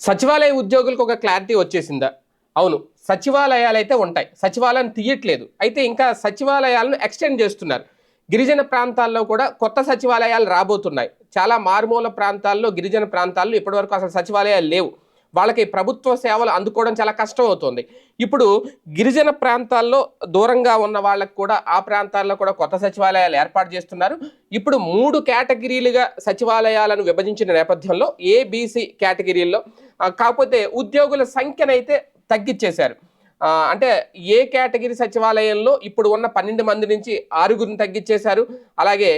సచివాలయ ఉద్యోగులకు ఒక క్లారిటీ వచ్చేసిందా? అవును. సచివాలయాలు అయితే ఉంటాయి. సచివాలయం తీయట్లేదు. అయితే ఇంకా సచివాలయాలను ఎక్స్టెండ్ చేస్తున్నారు. గిరిజన ప్రాంతాల్లో కూడా కొత్త సచివాలయాలు రాబోతున్నాయి. చాలా మారుమూల ప్రాంతాల్లో గిరిజన ప్రాంతాల్లో ఇప్పటివరకు అసలు సచివాలయాలు లేవు. వాళ్ళకి ప్రభుత్వ సేవలు అందుకోవడం చాలా కష్టం అవుతుంది ఇప్పుడు గిరిజన ప్రాంతాల్లో దూరంగా ఉన్న వాళ్ళకు కూడా ఆ ప్రాంతాల్లో కూడా కొత్త సచివాలయాలు ఏర్పాటు చేస్తున్నారు. ఇప్పుడు మూడు కేటగిరీలుగా సచివాలయాలను విభజించిన నేపథ్యంలో ఏబీసీ కేటగిరీల్లో కాకపోతే ఉద్యోగుల సంఖ్యనైతే తగ్గించేశారు అంటే ఏ కేటగిరీ సచివాలయంలో ఇప్పుడు ఉన్న పన్నెండు మంది నుంచి ఆరుగురిని తగ్గించేశారు? అలాగే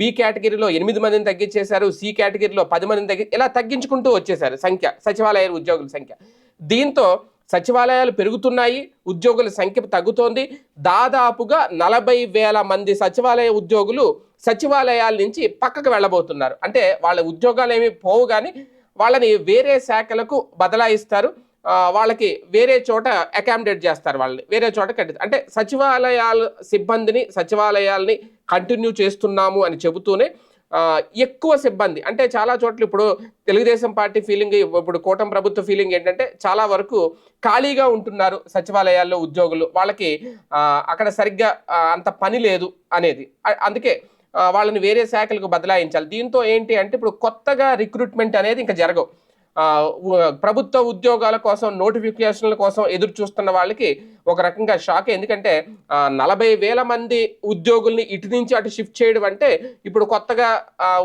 బి కేటగిరీలో ఎనిమిది మందిని తగ్గించేశారు సి కేటగిరీలో పది మందిని తగ్గి ఇలా తగ్గించుకుంటూ వచ్చేశారు సంఖ్య సచివాలయ ఉద్యోగుల సంఖ్య. దీంతో సచివాలయాలు పెరుగుతున్నాయి ఉద్యోగుల సంఖ్య తగ్గుతోంది. దాదాపుగా నలభై వేల మంది సచివాలయ ఉద్యోగులు సచివాలయాల నుంచి పక్కకు వెళ్ళబోతున్నారు. అంటే వాళ్ళ ఉద్యోగాలు ఏమి పోవు కానీ వాళ్ళని వేరే శాఖలకు బదలాయిస్తారు. వాళ్ళకి వేరే చోట అకామిడేట్ చేస్తారు వాళ్ళని. వేరే చోట కట్టి అంటే సచివాలయాల సిబ్బందిని సచివాలయాల్ని కంటిన్యూ చేస్తున్నాము అని చెబుతూనే ఎక్కువ సిబ్బంది. అంటే చాలా చోట్ల ఇప్పుడు తెలుగుదేశం పార్టీ ఫీలింగ్ ఇప్పుడు కూటమి ప్రభుత్వ ఫీలింగ్ ఏంటంటే చాలా వరకు ఖాళీగా ఉంటున్నారు సచివాలయాల్లో ఉద్యోగులు. వాళ్ళకి అక్కడ సరిగ్గా అంత పని లేదు అనేది. అందుకే వాళ్ళని వేరే శాఖలకు బదలాయించాలి. దీంతో ఏంటి అంటే ఇప్పుడు కొత్తగా రిక్రూట్మెంట్ అనేది ఇంకా జరగవు. ప్రభుత్వ ఉద్యోగాల కోసం నోటిఫికేషన్ల కోసం ఎదురు చూస్తున్న వాళ్ళకి ఒక రకంగా షాక్. ఎందుకంటే నలభై వేల మంది ఉద్యోగుల్ని ఇటు నుంచి అటు షిఫ్ట్ చేయడం అంటే ఇప్పుడు కొత్తగా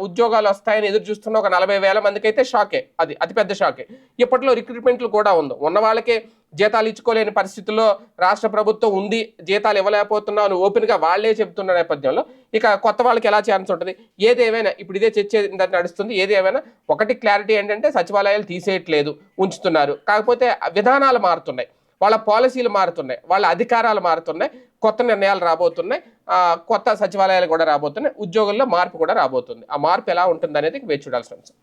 ఉద్యోగాలు వస్తాయని ఎదురు చూస్తున్న ఒక నలభై వేల మందికి అయితే షాకే. అది అతిపెద్ద షాకే. ఇప్పట్లో రిక్రూట్మెంట్లు కూడా ఉంది. ఉన్న వాళ్ళకే జీతాలు ఇచ్చుకోలేని పరిస్థితుల్లో రాష్ట్ర ప్రభుత్వం ఉంది జీతాలు ఇవ్వలేకపోతున్నాం అని ఓపెన్గా వాళ్ళే చెబుతున్న నేపథ్యంలో ఇక కొత్త వాళ్ళకి ఎలా ఛాన్స్ ఉంటుంది? ఏదేమైనా ఇప్పుడు ఇదే చర్చ నడుస్తుంది ఏదేమైనా ఒకటి క్లారిటీ ఏంటంటే సచివాలయాలు తీసేయట్లేదు ఉంచుతున్నారు. కాకపోతే విధానాలు మారుతున్నాయి. వాళ్ళ పాలసీలు మారుతున్నాయి వాళ్ళ అధికారాలు మారుతున్నాయి కొత్త నిర్ణయాలు రాబోతున్నాయి కొత్త సచివాలయాలు కూడా రాబోతున్నాయి ఉద్యోగుల్లో మార్పు కూడా రాబోతుంది. ఆ మార్పు ఎలా ఉంటుంది అనేది వేచి చూడాల్సిన అంశం.